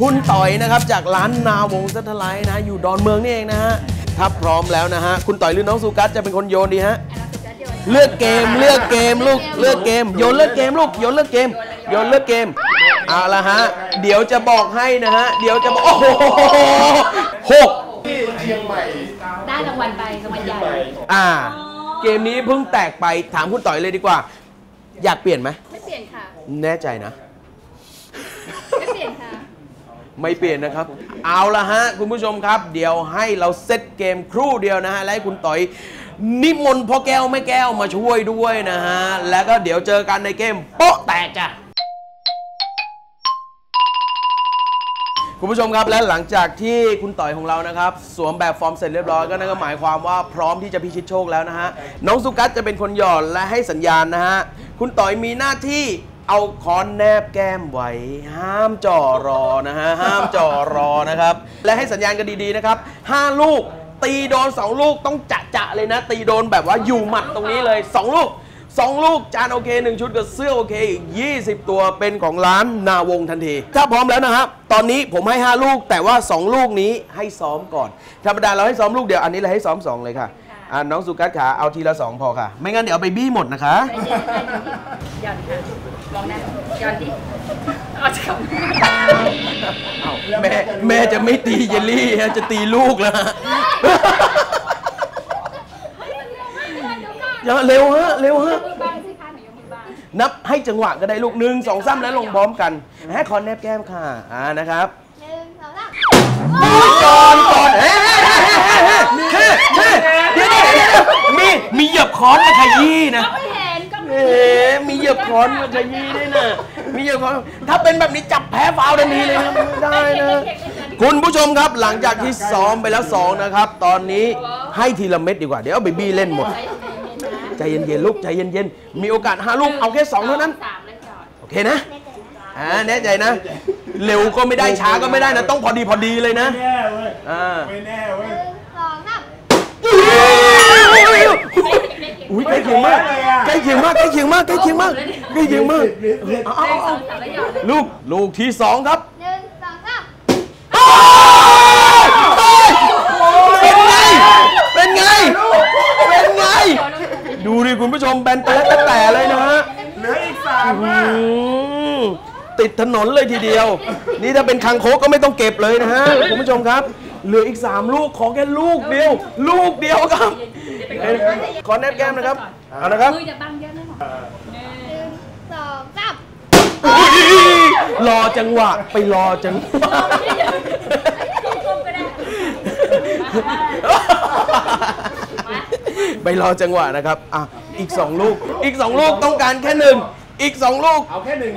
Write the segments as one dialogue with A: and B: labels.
A: คุณต่อยนะครับจากร้านนาวงซัทไลท์นะ อยู่ดอนเมืองนี่เองนะฮะถ้าพร้อมแล้วนะฮะคุณต่อยหรือน้องสุกัสจะเป็นคนโยนดีฮะเลือกเกมเลือกเกมลูกเลือกเกมโยนเลือกเกมลูกโยนเลือกเกมโยนเลือกเกมเอาละฮะเดี๋ยวจะบอกให้นะฮะเดี๋ยวจะบอกโอ้โหหก
B: ได้รางวัลไปรางวัลใหญ่
A: อ่า เกมนี้เพิ่งแตกไปถามคุณต่อยเลยดีกว่า อยากเปลี่ยนไหม
B: ไม่เปลี่ยนค่ะ
A: แน่ใจนะ
B: ไม่เปลี่ยนค่ะ
A: ไม่เปลี่ยนนะครับ เอาละฮะ คุณผู้ชมครับ เดี๋ยวให้เราเซตเกมครู่เดียวนะฮะ และให้คุณต่อย นิมนต์พ่อแก้วแม่แก้วมาช่วยด้วยนะฮะ แล้วก็เดี๋ยวเจอกันในเกมโป๊ะแตกจ้ะ คุณผู้ชมครับและหลังจากที่คุณต่อยของเรานะครับ สวมแบบฟอร์มเสร็จเรียบร้อยก็นั่นก็หมายความว่าพร้อมที่จะพิชิตโชคแล้วนะฮะน้องสุกัสจะเป็นคนหย่อนและให้สัญญาณนะฮะคุณต่อยมีหน้าที่ เอาค้อนแนบแก้มไว้ ห้ามจ่อรอนะฮะ ห้ามจ่อรอนะครับ และให้สัญญาณกันดีๆนะครับ5ลูก ตีโดน2ลูกต้องจะจะๆเลยนะ ตีโดนแบบว่าอยู่หมัดตรงนี้เลย2ลูก2ลูกจานโอเค1ชุดกับเสื้อโอเคอีก20 ตัวเป็นของร้านนาวงทันที ถ้าพร้อมแล้วนะครับ ตอนนี้ผมให้ 5 ลูก แต่ว่า 2 ลูกนี้ให้ซ้อมก่อน ธรรมดาเราให้ซ้อมลูกเดียว อันนี้เราให้ซ้อม 2 เลยค่ะอ่าน้องสุกัสขาเอาทีละ 2 พอค่ะ ไม่งั้นเดี๋ยวเอาไปบี้หมดนะคะ
B: ไม่เย็นไม่เย็นหย่อนค่ะ ลองนะหย่อนดิเอาจะกลับ
A: แม่แม่จะไม่ตีเยลลี่ฮะจะตีลูกแล้วฮะอย่าเร็วฮะเร็วฮะ
B: มือบางสิคะหนูยกมือบาง
A: นับให้จังหวะก็ได้ลูกหนึ่งสองสามแล้วลงพร้อมกันให้คอนแนบแก้มค่ะ อ่านะครับ
C: หนึ่งสองสาม
A: ก่อนก่อนเฮ้เฮ้เฮ้เดี๋ยวเดี๋ยวเดี๋ยวมีมีเหยียบค้อนมาขยี้นะ
B: ก็ไม่เห็นก็ไม่
A: เอ๊ะมีเหยียบค้ อนมาขยี้ด้วยนะมีเหยียบค้อนถ้าเป็นแบบนี้จับแพ้ฟาวล์ทันทีเลยนะไม่ได้นะคุณผู้ชมครับหลังจากที่ซ้อมไปแล้วสองนะครับ ตอนนี้ให้ทีละเม็ดดีกว่า เดี๋ยวเอาเบบี้เล่นหมด ใจเย็นๆลูกใจเย็นๆมีโอกาสห้าลูกเอาแค่สองเท่านั้น
B: สามแล้วหย่อน
A: โอเคนะอ่าแน่ใจนะ เร็วก็ไม่ได้ช้าก็ไม่ได้นะ ต้องพอดีพอดีเลยนะ
D: ไม่แน่เว้ย
A: อ่า
D: ไม่แน่เว้
C: ห
D: ย
C: นึ่งสองสาม
A: อุ้ยใกล้เคียงมากใกล้เคียงมากใกล้เคียงมากใกล้เคียงมากใกล้เคียงมากเอาเอา
B: ได้ส
A: เอา
B: องสามแล้วหย่อน
A: ลูกลูกที่สองครับ
C: หนึ่งสองสาม
A: เป็นไง เป็นไง เป็นไง ดูดิคุณผู้ชมแบนแต่ละแต่เลยนะฮะ
D: เหลืออีกสามอะ
A: อืมติดถนนเลยทีเดียว นี่ถ้าเป็นคังโคกก็ไม่ต้องเก็บเลยนะฮะคุณผู้ชมครับ เหลืออีก 3 ลูกขอแค่ลูกเดียว ลูกเดียวครับ ขอแนบแก้มนะครับ เอานะครับ
B: มือจะบังเยอะไหมหมอ
C: หนึ่งสองสาม
A: อุ๊ยรอจังหวะ ไปรอจังหวะ
B: ก้มก็ได้
A: ไปรอจังหวะนะครับ อะ อีก2ลูก อีก2ลูกต้องการแค่หนึ่ง อีก2ลูก
D: เอาแค่หนึ่ง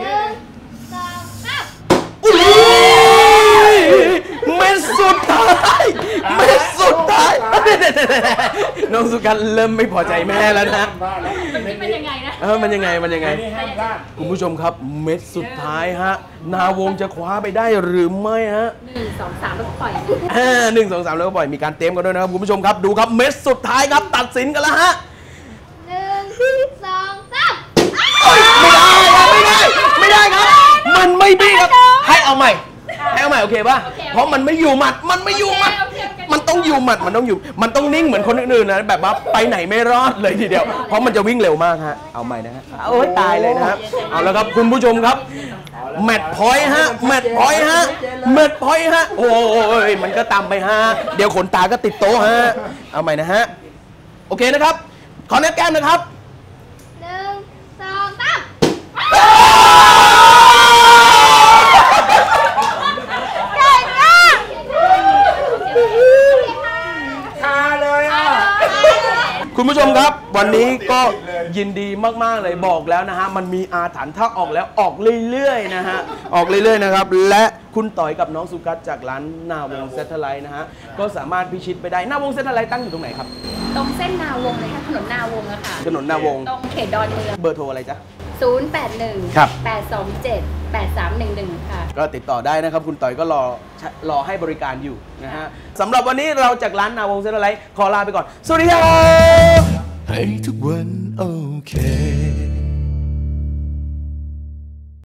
A: น้องสุกันเริ่มไม่พอใจแม่แล้วนะ
D: บ้าแล้ว
B: มันเป็นยังไงนะ
A: เออมันยังไงมันยังไง
D: นี่ห้ามพลาด
A: คุณผู้ชมครับเม็ดสุดท้ายฮะ นาวงจะคว้าไปได้หรือไม่ฮะ
B: หนึ่งสองสามแล้วก็ปล่อย
A: อ่าหนึ่งสองสามแล้วก็ปล่อยมีการเต็มกันด้วยนะครับคุณผู้ชมครับดูครับเม็ดสุดท้ายครับตัดสินกันแล้วฮะ
C: หนึ่งสองสาม
A: ไม่ได้ครับไม่ได้ ไม่ได้ครับ มันไม่ดีครับ ให้เอาใหม่ให้เอาใหม่โอเคป่ะเพราะมันไม่อยู่หมัดมันไม่อยู่หมัด มันต้องอยู่หมัดมันต้องอยู่ มันต้องนิ่งเหมือนคนอื่นๆนะแบบว่าไปไหนไม่รอดเลยทีเดียว เพราะมันจะวิ่งเร็วมากฮะเอาใหม่นะฮะโอ้ยตายเลยนะครับเอาแล้วครับคุณผู้ชมครับแมตช์พอยต์ฮะแมตช์พอยต์ฮะแมตช์พอยต์ฮะโอ้ยมันก็ต่ำไปฮะเดี๋ยวขนตาก็ติดโต๊ะฮะเอาใหม่นะฮะโอเคนะครับขอแนบแก้มนะครับ
C: หนึ่งสองสามเก่งมาก
D: คาเลยอะ
A: คุณผู้ชมครับ วันนี้ก็ยินดีมากๆเลยบอกแล้วนะฮะ มันมีอาถรรพ์ถ้าออกแล้วออกเรื่อยๆนะฮะ ออกเรื่อยๆนะครับ และคุณต่อยกับน้องสุกัสจากร้านนาวงเซตไลท์นะฮะ ก็สามารถพิชิตไปได้นาวงเซตไลท์ตั้งอยู่ตรงไหนครับ
B: ตรงเส้นนาวงเลยค่ะถนนนาวงอะค่ะ
A: ถนนนาวง
B: ตรงเขตดอนเมือง
A: เบอร์โทรอะไรจ๊ะ
B: 081
A: ครับ
B: 827 8311 ค่ะ
A: ก็ติดต่อได้นะครับ คุณต่อยก็รอรอให้บริการอยู่นะฮะสำหรับวันนี้เราจากร้านนาวงเซตไลท์ขอลาไปก่อน สวัสดีครับ
E: ให้ทุกวันโอเค